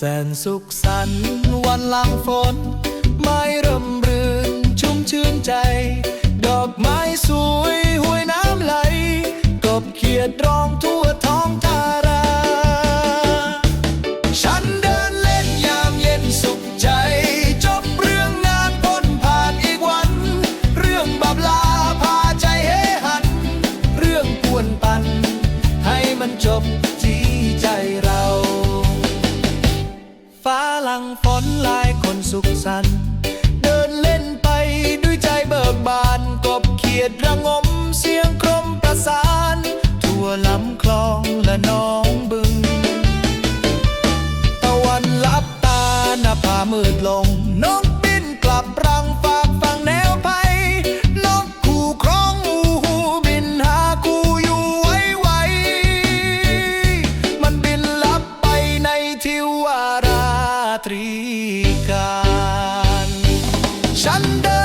แสนสุขสันต์วันหลังฝนไม่ สุขสันต์เดินเล่นไปด้วยใจเบิกบานกบเขียดระงมเสียงครมประสาน ทั่วลำคลองและน้องบึง ตะวันลับตาหน้าผามืดลงนกบินกลับรังฝากฟังแนวไพนกคู่ครองอูหูบินหาคู่อยู่ไว้ไวมันบินลับไปในทิวาราตรี Shanda.